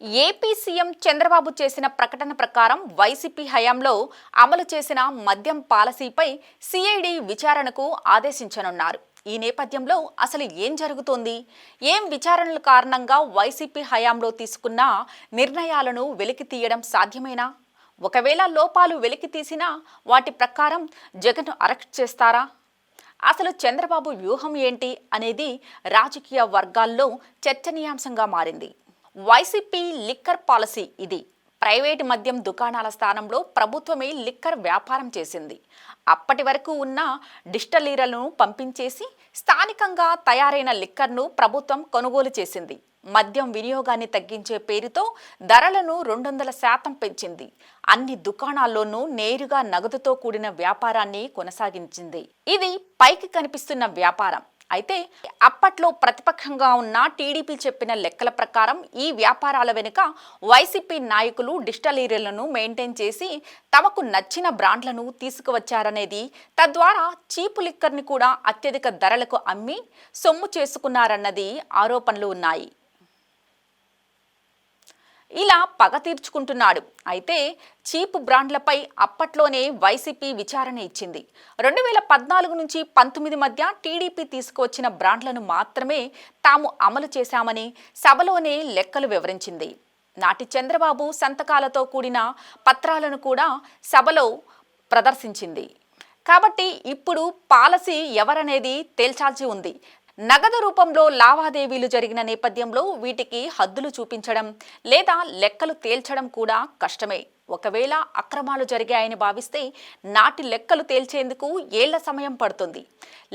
AP CM Chandrababu చేసిన ప్రకటన ప్రకారం వైసీపీ హయాంలో అమలు చేసిన మద్యం పాలసీపై సిఐడి విచారణకు ఆదేశించనున్నారు. ఈ నేపథ్యంలో అసలు ఏం జరుగుతోంది? ఏం విచారణల కారణంగా వైసీపీ హయాంలో తీసుకున్న నిర్ణయాలను వెలికి తీయడం సాధ్యమేనా? ఒకవేళ లోపాలు వెలికి తీసినా వాటి ప్రకారం జగన్ అరెస్ట్ చేస్తారా? అసలు చంద్రబాబు వ్యూహం ఏంటి అనేది రాజకీయ వర్గాల్లో చర్చనీయాంశంగా మారింది. వైసీపీ లిక్కర్ పాలసీ ఇది. ప్రైవేటు మద్యం దుకాణాల స్థానంలో ప్రభుత్వమే లిక్కర్ వ్యాపారం చేసింది. అప్పటి వరకు ఉన్న డిస్టలీరలను పంపించేసి స్థానికంగా తయారైన లిక్కర్ను ప్రభుత్వం కొనుగోలు చేసింది. మద్యం వినియోగాన్ని తగ్గించే పేరుతో ధరలను రెండు వందల శాతం పెంచింది. అన్ని దుకాణాల్లోనూ నేరుగా నగదుతో కూడిన వ్యాపారాన్ని కొనసాగించింది. ఇది పైకి కనిపిస్తున్న వ్యాపారం. అయితే అప్పట్లో ప్రతిపక్షంగా ఉన్న టీడీపీ చెప్పిన లెక్కల ప్రకారం ఈ వ్యాపారాల వెనుక వైసీపీ నాయకులు డిస్టలీరీలను మెయింటైన్ చేసి తమకు నచ్చిన బ్రాండ్లను తీసుకువచ్చారనేది. తద్వారా చీపు లిక్కర్ని కూడా అత్యధిక ధరలకు అమ్మి సొమ్ము చేసుకున్నారన్నది ఆరోపణలు ఉన్నాయి. ఇలా పగ తీర్చుకుంటున్నాడు. అయితే చీప్ బ్రాండ్లపై అప్పట్లోనే వైసీపీ విచారణ ఇచ్చింది. రెండు వేల పద్నాలుగు నుంచి పంతొమ్మిది మధ్య టీడీపీ తీసుకువచ్చిన బ్రాండ్లను మాత్రమే తాము అమలు చేశామని సభలోనే లెక్కలు వివరించింది. నాటి చంద్రబాబు సంతకాలతో కూడిన పత్రాలను కూడా సభలో ప్రదర్శించింది. కాబట్టి ఇప్పుడు పాలసీ ఎవరనేది తేల్చాల్సి ఉంది. నగదు రూపంలో లావాదేవీలు జరిగిన నేపథ్యంలో వీటికి హద్దులు చూపించడం లేదా లెక్కలు తేల్చడం కూడా కష్టమే. ఒకవేళ అక్రమాలు జరిగాయని భావిస్తే నాటి లెక్కలు తేల్చేందుకు ఏళ్ళ సమయం పడుతుంది.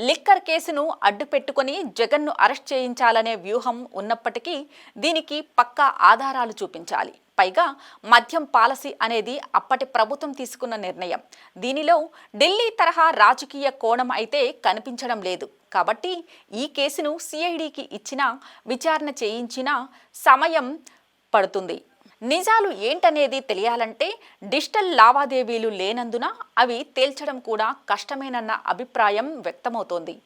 లిక్కర్ కేసును అడ్డుపెట్టుకుని జగన్ను అరెస్ట్ చేయించాలనే వ్యూహం ఉన్నప్పటికీ దీనికి పక్కా ఆధారాలు చూపించాలి. పైగా మద్యం పాలసీ అనేది అప్పటి ప్రభుత్వం తీసుకున్న నిర్ణయం. దీనిలో ఢిల్లీ తరహా రాజకీయ కోణం అయితే కనిపించడం లేదు. కాబట్టి ఈ కేసును సిఐడికి ఇచ్చిన విచారణ చేయించిన సమయం పడుతుంది. నిజాలు ఏంటనేది తెలియాలంటే డిజిటల్ లావాదేవీలు లేనందున అవి తేల్చడం కూడా కష్టమేనన్న అభిప్రాయం వ్యక్తమవుతోంది.